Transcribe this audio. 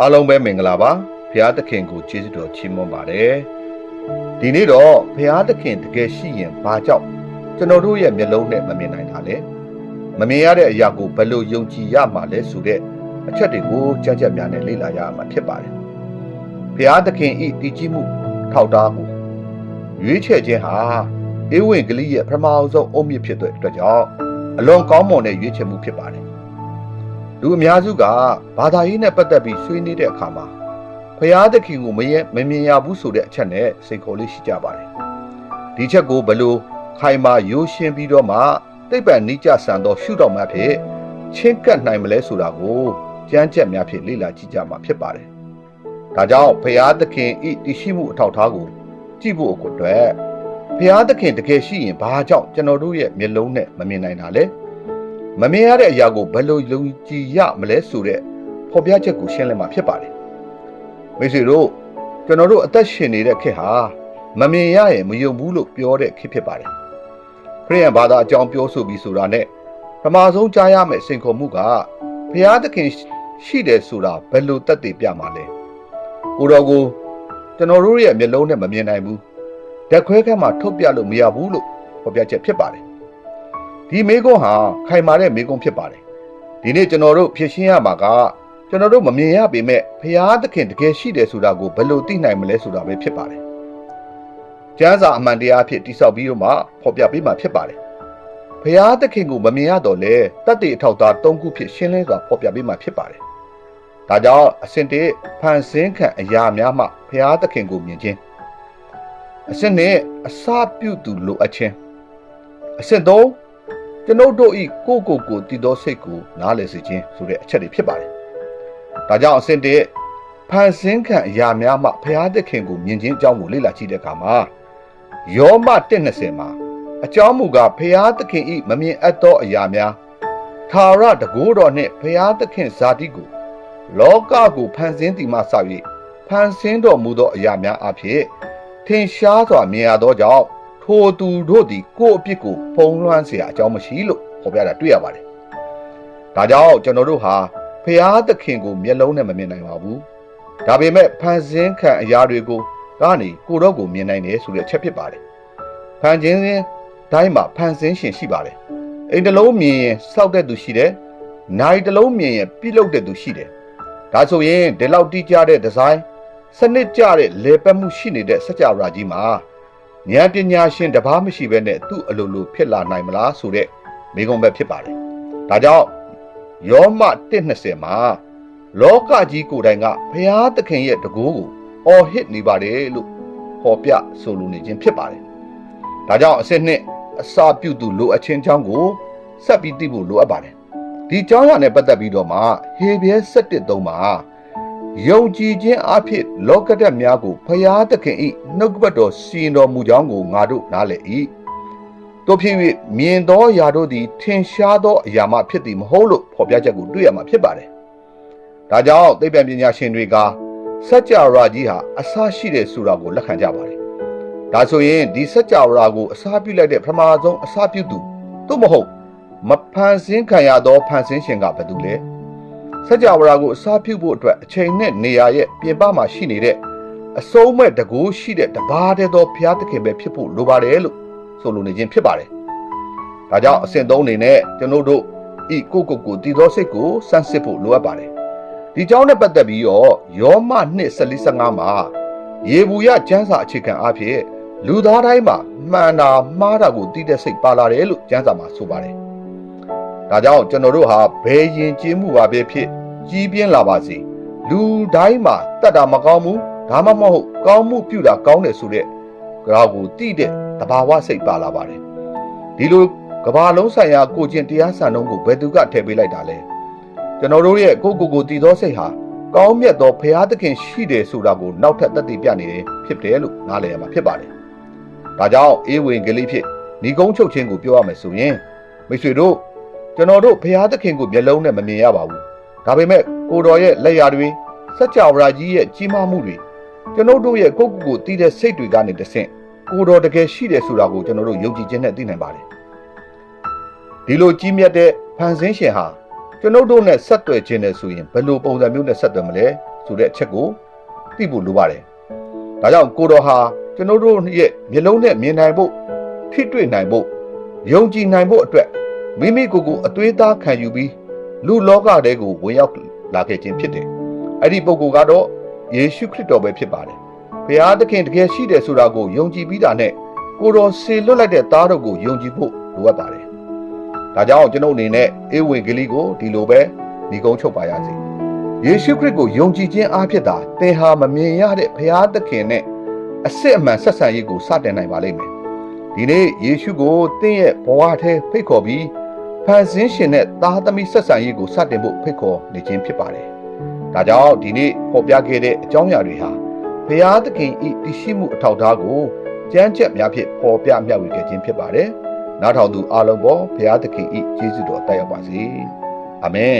အားလုံးပဲမင်္ဂလာပါဖရာသခင်ကိုကျေးဇူးတော်ချီးမွမ်းပါတယ်ဒီနေ့တော့ဖရာသခင်တကယ်ရှိရင်ဘာကြောင့်ကျွန်တော်တို့ရဲ့မျက်လုံးနဲ့မမြင်နိုင်တာလဲမမြင်ရတဲ့အရာကိုဘယ်လိုယုံကြည်ရမှာလဲဆိုတဲ့အချက်တွေကိုကြက်ကြက်များနဲ့လေ့လာရမှာဖြစ်ပါတယ်ဖရာသခင်ဤတည်ကြည်မှုထောက်တားမှုရွေးချယ်ခြင်းဟာဧဝံဂေလိရဲ့ပထမအဆုံးအုတ်မြစ်ဖြစ်တဲ့အတွက်ကြောင့်အလွန်ကောင်းမွန်တဲ့ရွေးချယ်မှုဖြစ်ပါတယ် လူအများစုကဘာသာရေးနဲ့ပတ်သက်ပြီးဆွေးနွေးတဲ့အခါမှာဖရာသခင်ကိုမရမမြင်ရဘူးဆိုတဲ့အချက်နဲ့စိတ်ခေါ်လေးရှိကြပါတယ်ဒီချက်ကိုဘလို့ခိုင်မာရိုးရှင်းပြီးတော့မှသိပ္ပံနိကြဆန်သောရှုတော်မှဖြစ်ချင်းကပ်နိုင်မလဲဆိုတာကိုကြမ်းကြက်များဖြင့်လေ့လာကြည့်ကြမှာဖြစ်ပါတယ်ဒါကြောင့်ဖရာသခင်ဤတရှိမှုအထောက်အထားကိုကြည့်ဖို့အတွက်ဖရာသခင်တကယ်ရှိရင်ဘာကြောင့်ကျွန်တော်တို့ရဲ့မျက်လုံးနဲ့မမြင်နိုင်တာလဲ မမြင်ရတဲ့အရာကိုဘယ်လိုယုံကြည်ရမလဲဆိုတဲ့ဖော်ပြချက်ကိုရှင်းလင်းမှာဖြစ်ပါတယ်မိတ်ဆွေတို့ကျွန်တော်တို့အသက်ရှင်နေတဲ့ခေတ်ဟာမမြင်ရရင်မယုံဘူးလို့ပြောတဲ့ခေတ်ဖြစ်ပါတယ်ခရိယန်ဘာသာအကြောင်းပြောဆိုပြီးဆိုတာနဲ့ပထမဆုံးကြားရမယ့်စိန်ခေါ်မှုကဘုရားသခင်ရှိတယ်ဆိုတာဘယ်လိုသက်သေပြမှာလဲကိုတော်ကိုကျွန်တော်တို့ရဲ့မျက်လုံးနဲ့မမြင်နိုင်ဘူးဓာတ်ခွဲခန်းမှာထုတ်ပြလို့မရဘူးလို့ဖော်ပြချက်ဖြစ်ပါတယ် ဒီမေကွန်းဟာခိုင်မာတဲ့မေကွန်းဖြစ်ပါတယ်ဒီနေ့ကျွန်တော်တို့ဖြည့်ရှင်းရမှာကကျွန်တော်တို့မမြင်ရပေမဲ့ဘုရားသခင်တကယ်ရှိတယ်ဆိုတာကိုဘယ်လိုသိနိုင်မလဲဆိုတာပဲဖြစ်ပါတယ်ကျမ်းစာအမှန်တရားအဖြစ်တိဆောက်ပြီးတော့မှဖော်ပြပေးမှာဖြစ်ပါတယ်ဘုရားသခင်ကိုမမြင်ရတော့လဲတတ်တဲ့အထောက်အသား၃ခုဖြစ်ရှင်းလင်းစွာဖော်ပြပေးမှာဖြစ်ပါတယ်ဒါကြောင့်အစဉ်တည်းဖန်ဆင်းခံအရာများမှဘုရားသခင်ကိုမြင်ခြင်းအစဉ်နဲ့အစာပြုသူလိုအပ်ခြင်းအစဉ်သုံး ကျွန်ုပ်တို့ဤကိုကိုကိုတည်သောစိတ်ကိုနားလည်စေခြင်းဆိုတဲ့အချက်တွေဖြစ်ပါတယ်။ဒါကြောင့်အစဉ်တည်းဖန်ဆင်းခံအရာများမှဘုရားသခင်ကိုမြင်ခြင်းအကြောင်းကိုလေ့လာကြည့်တဲ့အခါမှာယောမ120မှာအကြောင်းမူကားဘုရားသခင်ဤမမြင်အပ်သောအရာများသာရတကိုးတော်နှင့်ဘုရားသခင်ဇာတိကိုလောကကိုဖန်ဆင်းတည်မှစ၍ဖန်ဆင်းတော်မူသောအရာများအဖြစ်ထင်ရှားစွာမြင်ရသောကြောင့် ထိုသူတို့သည်ကိုယ့်အပြစ်ကိုဖုံးလွှမ်းเสียအကြောင်းမရှိလို့ဖော်ပြတာတွေ့ရပါတယ်။ဒါကြောင့်ကျွန်တော်တို့ဟာဖျားသခင်ကိုမျက်လုံးနဲ့မမြင်နိုင်ပါဘူး။ဒါပေမဲ့ဖန်ဆင်းခံအရာတွေကိုကနေကိုတော့ကိုမြင်နိုင်တယ်ဆိုတဲ့အချက်ဖြစ်ပါတယ်။ဖန်ခြင်းစဉ်တိုင်းမှာဖန်ဆင်းရှင်ရှိပါတယ်။အိမ်တစ်လုံးမြင်ရင်စောက်တဲ့သူရှိတယ်။နိုင်တစ်လုံးမြင်ရင်ပြုလုပ်တဲ့သူရှိတယ်။ဒါဆိုရင်ဒီလောက်တိကျတဲ့ဒီဇိုင်းစနစ်ကျတဲ့လေပတ်မှုရှိနေတဲ့စကြဝဠာကြီးမှာ ဉာဏ်ပညာရှင်တပားမရှိဘဲနဲ့သူ့အလိုလိုဖြစ်လာနိုင်မလားဆိုတဲ့မိကုံပဲဖြစ်ပါတယ်။ဒါကြောင့်ယောမ120မှာလောကကြီးကိုယ်တိုင်ကဘုရားသခင်ရဲ့တကူကိုအော်ဟစ်နေပါတယ်လို့ဟောပြဆိုလိုနေခြင်းဖြစ်ပါတယ်။ဒါကြောင့်အစစ်နှစ်အစာပြုသူလိုအချင်းချောင်းကိုဆက်ပြီးသိဖို့လိုအပ်ပါတယ်။ဒီကြောင်းရနဲ့ပတ်သက်ပြီးတော့မှဟေဘရဲ7:3မှာ ယုံကြည်ခြင်းအဖြစ်လောကဓာတ်များကိုဖျားသခင်ဤနှုတ်ကပတ်တော်စီရင်တော်မူကြောင်းကိုငါတို့နားလည်၏တို့ဖြစ်၍မြင်သောအရာတို့သည်ထင်ရှားသောအရာမှဖြစ်သည်မဟုတ်လို့ဖော်ပြချက်ကိုတွေ့ရမှာဖြစ်ပါတယ်ဒါကြောင့်သိပ္ပံပညာရှင်တွေကစัจ java ကြီးဟာအစရှိတယ်ဆိုတာကိုလက်ခံကြပါတယ်ဒါဆိုရင်ဒီစัจ java ကိုအစာပြုလိုက်တဲ့ပထမဆုံးအစာပြုသူသို့မဟုတ်မဖန်ဆင်းခံရသောဖန်ဆင်းရှင်ကဘယ်သူလဲ စัจ java ကိုအစာပြုဖို့အတွက်အချိန်နဲ့နေရာရဲ့ပြင်ပမှာရှိနေတဲ့အစိုးမဲ့တကူရှိတဲ့တပါးတည်းသောဘုရားသခင်ပဲဖြစ်ဖို့လိုပါတယ်လို့ဆိုလိုနေခြင်းဖြစ်ပါတယ်။ဒါကြောင့်အစဉ်သုံးအနေနဲ့ကျွန်တော်တို့ဤကိုကိုကိုတည်သောစိတ်ကိုစမ်းစစ်ဖို့လိုအပ်ပါတယ်။ဒီကြောင်းနဲ့ပတ်သက်ပြီးတော့ယောမနှစ်15မှာယေဘူးယကျမ်းစာအခြေခံအဖြစ်လူသားတိုင်းမှာမှန်တာမှားတာကိုသိတဲ့စိတ်ပါလာတယ်လို့ကျမ်းစာမှာဆိုပါတယ်။ဒါကြောင့်ကျွန်တော်တို့ဟာဘယ်ရင်ကျေးမှုပါပဲဖြစ် ကြီးပြင်းလာပါစေလူတိုင်းမှာတတ်တာမကောင်းဘူးဒါမှမဟုတ်ကောင်းမှုပြုတာကောင်းတယ်ဆိုတဲ့ကြောက်ကိုတိတဲ့တဘာဝစိတ်ပါလာပါတယ်ဒီလိုကဘာလုံးဆိုင်ရာကိုကျင့်တရားစံနှုန်းကိုဘယ်သူကထည့်ပေးလိုက်တာလဲကျွန်တော်တို့ရဲ့ကိုကိုကိုတည်သောစိတ်ဟာကောင်းမြတ်သောဘုရားသခင်ရှိတယ်ဆိုတာကိုနောက်ထပ်သက်သေပြနေတယ်ဖြစ်တယ်လို့နားလည်ရမှာဖြစ်ပါတယ်ဒါကြောင့်အေးဝင်ကလေးဖြစ်ညီကုန်းချုပ်ချင်းကိုပြောရမယ်ဆိုရင်မိတ်ဆွေတို့ကျွန်တော်တို့ဘုရားသခင်ကိုမျက်လုံးနဲ့မမြင်ရပါဘူး ဒါပေမဲ့ကိုတော်ရဲ့လက်ရာတွေစัจ java ကြီးရဲ့ကြီးမားမှုတွေကျွန်တော်တို့ရဲ့ကိုယ့်ကိုယ်ကိုတည်တဲ့စိတ်တွေကနေတဆင့်ကိုတော်တကယ်ရှိတယ်ဆိုတာကိုကျွန်တော်တို့ယုံကြည်ခြင်းနဲ့သိနိုင်ပါတယ်ဒီလိုကြီးမြတ်တဲ့ဖန်ဆင်းရှင်ဟာကျွန်ုပ်တို့နဲ့ဆက်သွယ်ခြင်းနဲ့ဆိုရင်ဘယ်လိုပုံစံမျိုးနဲ့ဆက်သွယ်မလဲဆိုတဲ့အချက်ကိုသိဖို့လိုပါတယ်။ဒါကြောင့်ကိုတော်ဟာကျွန်ုပ်တို့ရဲ့မျက်လုံးနဲ့မြင်နိုင်ဖို့ထိတွေ့နိုင်ဖို့ယုံကြည်နိုင်ဖို့အတွက်မိမိကိုယ်ကိုအသွေးသားခံယူပြီး လူလောကတဲကိုဝင်ရောက်လာခဲ့ခြင်းဖြစ်တယ်။အဲ့ဒီပုဂ္ဂိုလ်ကတော့ယေရှုခရစ်တော်ပဲဖြစ်ပါတယ်။ဘုရားသခင်တကယ်ရှိတယ်ဆိုတာကိုယုံကြည်ပြီးတာနဲ့ကိုတော်ဆေလွတ်လိုက်တဲ့သားတော်ကိုယုံကြည်ဖို့လိုအပ်ပါတယ်။ဒါကြောင့်ကျွန်ုပ်အနေနဲ့အေဝံဂေလိကိုဒီလိုပဲညီကုန်းချုပ်ပါရစေ။ယေရှုခရစ်ကိုယုံကြည်ခြင်းအားဖြင့်သာသင်ဟာမမြင်ရတဲ့ဘုရားသခင်နဲ့အစစ်အမှန်ဆက်ဆံရေးကိုစတင်နိုင်ပါလိမ့်မယ်။ဒီနေ့ယေရှုကိုသင်ရဲ့ဘဝထဲဖိတ်ခေါ်ပြီး ဖန်ဆင်းရှင်နဲ့သားသမီးဆက်ဆံရေးကိုစတင်ဖို့ဖိတ်ခေါ်နေခြင်းဖြစ်ပါတယ်။ဒါကြောင့်ဒီနေ့ပေါ်ပြခဲ့တဲ့အကြောင်းအရာတွေဟာဘုရားသခင်ဤတရှိမှုအထောက်အထားကိုကြမ်းကြက်များဖြင့်ပေါ်ပြမျှဝေခဲ့ခြင်းဖြစ်ပါတယ်။နားထောင်သူအားလုံးပေါ်ဘုရားသခင်ဤကျေးဇူးတော်တက်ရောက်ပါစေ။အာမင်